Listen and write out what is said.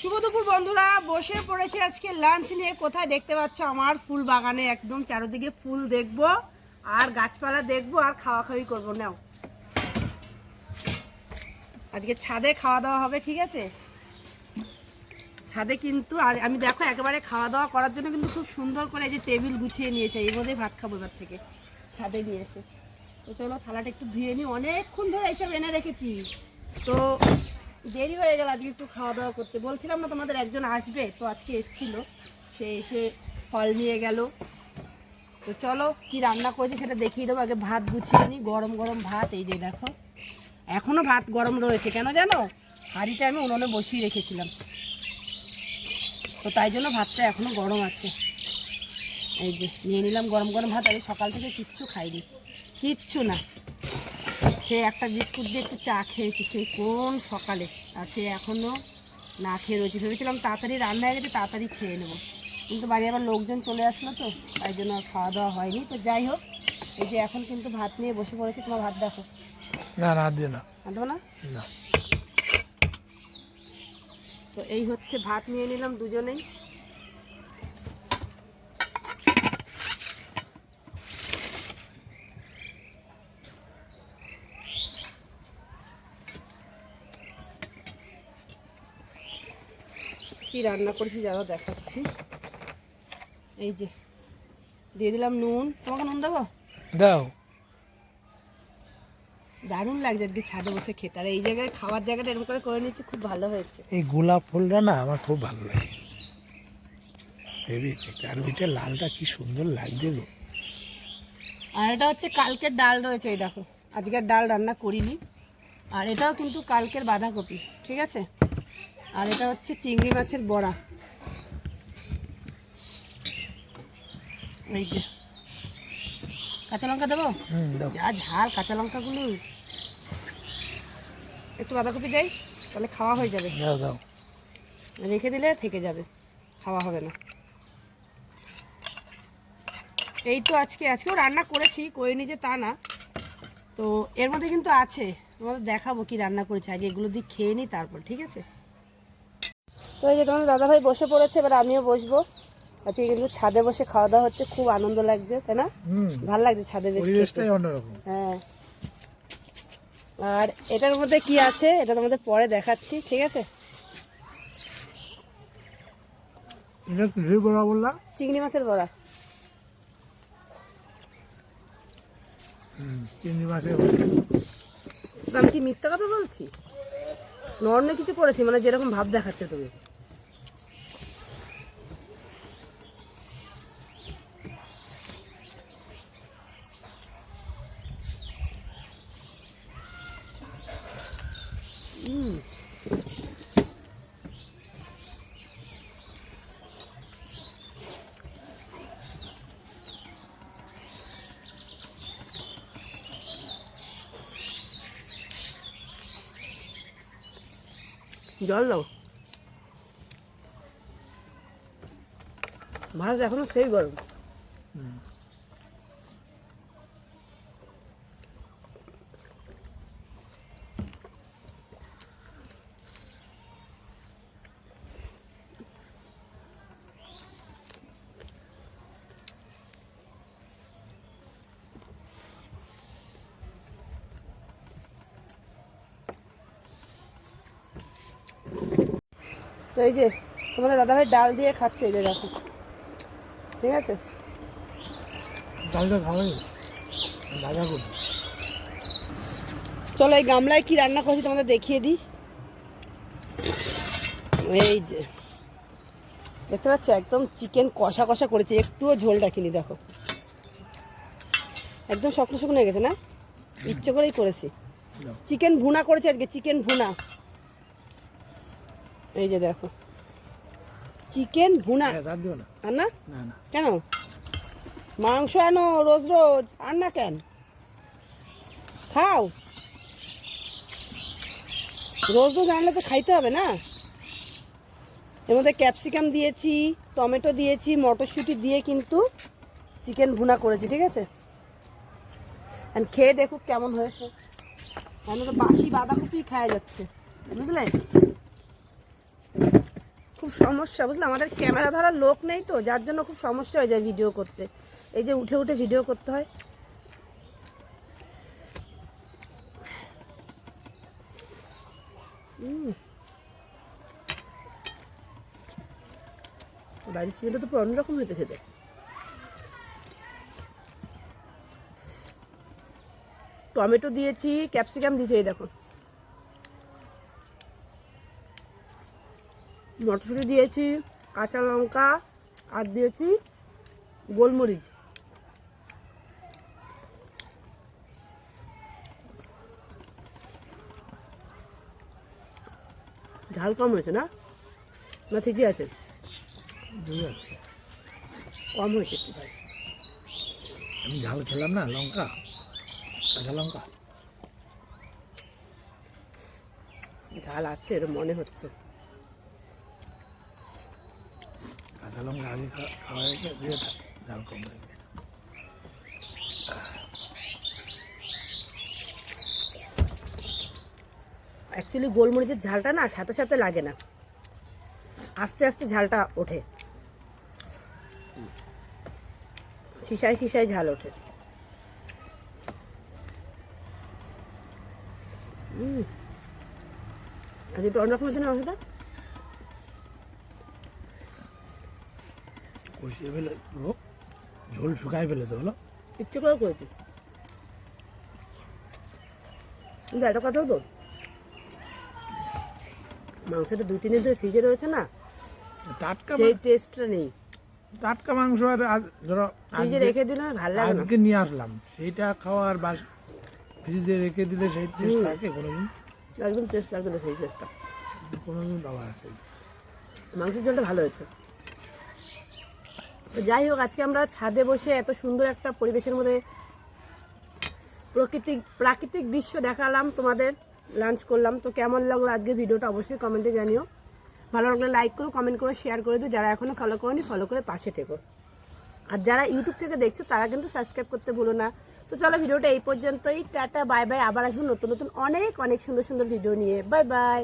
শুভ দুপুর, বন্ধুরা। বসে পড়েছে আজকে লাঞ্চ নিয়ে। কোথায় দেখতে পাচ্ছ? আমার ফুল বাগানে একদম চারিদিকে ফুল দেখব, আর গাছপালা দেখব, আর খাওয়া খাওয়ি করব। নাও। আজকে ছাদে খাওয়া দাওয়া হবে, ঠিক আছে? ছাদে কিন্তু আমি দেখো, একেবারে খাওয়া দাওয়া করার জন্য কিন্তু খুব সুন্দর করে এই যে টেবিল গুছিয়ে নিয়েছে। এই মধ্যে ভাত খাব এবার থেকে, ছাদে নিয়ে এসে। তো চলো, থালাটা একটু ধুয়ে নিই। অনেকক্ষণ ধরে এইসব এনে রেখেছি। তো দেরি হয়ে গেল, আজকে একটু খাওয়া দাওয়া করতে। বলছিলাম না তোমাদের একজন আসবে, তো আজকে এসছিল। সে এসে ফল নিয়ে গেল। তো চলো, কি রান্না করেছি সেটা দেখিয়ে দেবো। আগে ভাত গুছিয়ে নিই, গরম গরম ভাত, এই যে দেখো। এখনও ভাত গরম রয়েছে, কেন জানো? হাঁড়িটা আমি উনুনে বসিয়ে রেখেছিলাম। তো তাই জন্য ভাতটা এখনও গরম আছে। এই যে, নিয়ে নিলাম গরম গরম ভাত আমি সকাল থেকে কিচ্ছু খাইনি। কিচ্ছু না। সে একটা বিস্কুট দিয়ে একটু চা খেয়েছি সেই কোন সকালে? আর সে এখনও না খেয়ে রয়েছে। ভেবেছিলাম তাড়াতাড়ি রান্না হয়ে গেছে তাড়াতাড়ি খেয়ে নেব। কিন্তু বাড়ি আবার লোকজন চলে আসলো তো তাই জন্য আর খাওয়া দাওয়া হয়নি। তো যাই হোক এই যে এখন কিন্তু ভাত নিয়ে বসে পড়েছি তোমার ভাত দেখো। না না দিয়ে না। আনব না? না। তো এই হচ্ছে ভাত নিয়ে নিলাম দুজনেই। কি রান্না করেছি যারা দেখাচ্ছি। এই যে দিয়ে দিলাম নুন। তোমাকে নুন দেবো? দাও। দারুণ লাগছে আজকে ছাদে বসে খেতে। আর এই জায়গায় খাওয়ার জায়গাটা এরকম করে করে নিয়েছি খুব ভালো হয়েছে। এই গোলাপ ফুলটা না আমার খুব ভালো লাগে। হেভি আর ওইটা লালটা কি সুন্দর লাগছে গো। আর এটা হচ্ছে কালকের ডাল রয়েছে এই দেখো। আজকের ডাল রান্না করিনি। আর এটাও কিন্তু কালকের বাঁধাকপি ঠিক আছে? আর এটা হচ্ছে চিংড়ি মাছের বড়া। এই যে। কাঁচা লঙ্কা দেবো? যা ঝাল কাঁচা লঙ্কাগুলো। একটু বাঁধাকপি দেই তাহলে খাওয়া হয়ে যাবে। রেখে দিলে থেকে যাবে খাওয়া হবে না। এই তো আজকে আজকেও রান্না করেছি করিনি যে তা না। তো এর মধ্যে কিন্তু আছে তোমাদের দেখাবো কি রান্না করেছি। আগে এগুলো দিয়ে খেয়ে নিই তারপর ঠিক আছে? তো এই যে তোমাদের দাদাভাই বসে পড়েছে এবার আমিও বসবো। আজকে কিন্তু ছাদে বসে খাওয়া দাওয়া হচ্ছে খুব আনন্দ লাগছে তাই না? হুম। ভালো লাগছে ছাদে বেশ হ্যাঁ। আর এটার মধ্যে কি আছে এটা তোমাদের পরে দেখাচ্ছি ঠিক আছে? বড়া বললা? চিংড়ি মাছের বড়া। হুম চিংড়ি মাছের আমি কি মিথ্যা কথা বলছি? নর্মাল কিছু করেছি মানে যেরকম ভাব দেখাচ্ছে তুমি। জল দাও। ভাত এখনও সেই গরম। এই যে তোমাদের দাদাভাই ডাল দিয়ে খাচ্ছে এই যে দেখো। ঠিক আছে? ডালটা খাওয়াই করব চলো এই গামলায় কি রান্না করছি তোমাদের দেখিয়ে দিই। এই যে দেখতে পাচ্ছ? একদম চিকেন কষা কষা করেছি একটুও ঝোল রাখিনি দেখো। একদম শুকনো শুকনো হয়ে গেছে না? ইচ্ছে করেই করেছি। চিকেন ভুনা করেছি আজকে চিকেন ভুনা। এই যে দেখো। চিকেন ভুনা। গ্যাস আর না? কেন? মাংস আনো রোজ রোজ আর না কেন? খাও। রোজ রোজ আনলে তো খাইতে হবে না? এর মধ্যে ক্যাপসিকাম দিয়েছি টমেটো দিয়েছি মটরশুঁটি দিয়ে কিন্তু চিকেন ভুনা করেছি ঠিক আছে? আর খেয়ে দেখুক কেমন হয়েছে। আমি তো বাসি বাঁধাকপি খাওয়া যাচ্ছে বুঝলে? খুব সমস্যা, বুঝলে? আমাদের ক্যামেরা ধরার লোক নেই তো, যার জন্য খুব সমস্যা হয়ে যায় ভিডিও করতে। এই যে উঠে উঠে ভিডিও করতে হয়। বাড়ির চিকেনটা তো পুরো অন্যরকম হয়েছে খেতে। টমেটো দিয়েছি, ক্যাপসিকাম দিয়েছি, এই দেখো। মটরশুঁটি দিয়েছি কাঁচা লঙ্কা আর দিয়েছি গোলমরিচ। ঝাল কম হয়েছে না? না ঠিকই আছে। কম হয়েছে একটু আমি ঝাল খেলাম না লঙ্কা কাঁচা লঙ্কা। ঝাল আছে এরকম মনে হচ্ছে। কাঁচা লঙ্কা আগে খাওয়া হয়েছে দিয়ে ঝাল কম অ্যাকচুয়ালি গোলমরিচের ঝালটা না সাথে সাথে লাগে না। আস্তে আস্তে ঝালটা ওঠে। শিশায় শিশায় ঝাল ওঠে। হুম আজ একটু অন্যরকম হচ্ছে না কষিয়ে ফেলে পুরো। ঝোল শুকাই ফেলেছে বলো। ইচ্ছে করে করেছি। কিন্তু একটা কথা বলব? মাংসটা দুই তিন দিন ধরে ফ্রিজে রয়েছে না টাটকা সেই টেস্টটা নেই। টাটকা মাংস আর আজ ধরো ফ্রিজে রেখে দিলে ভালো লাগে আজকে নিয়ে আসলাম। সেইটা খাওয়ার বা ফ্রিজে রেখে দিলে সেই টেস্ট থাকে কোনোদিন। একদম টেস্ট লাগবে না সেই টেস্টটা কোনোদিন পাওয়া মাংসের ঝোলটা ভালো হয়েছে। যাই হোক, আজকে আমরা ছাদে বসে এত সুন্দর একটা পরিবেশের মধ্যে প্রকৃতিক, প্রাকৃতিক দৃশ্য দেখালাম, তোমাদের লাঞ্চ করলাম। তো কেমন লাগল আজকে ভিডিওটা অবশ্যই কমেন্টে জানিও। ভালো লাগলে লাইক করো কমেন্ট করো শেয়ার করে দিও। যারা এখনও ফলো করনি ফলো করে পাশে থেকো। আর যারা ইউটিউব থেকে দেখছ, তারা কিন্তু সাবস্ক্রাইব করতে ভুলো না। তো চলো ভিডিওটা এই পর্যন্তই। টাটা বাই বাই আবার আসব নতুন নতুন অনেক অনেক সুন্দর সুন্দর ভিডিও নিয়ে। Bye bye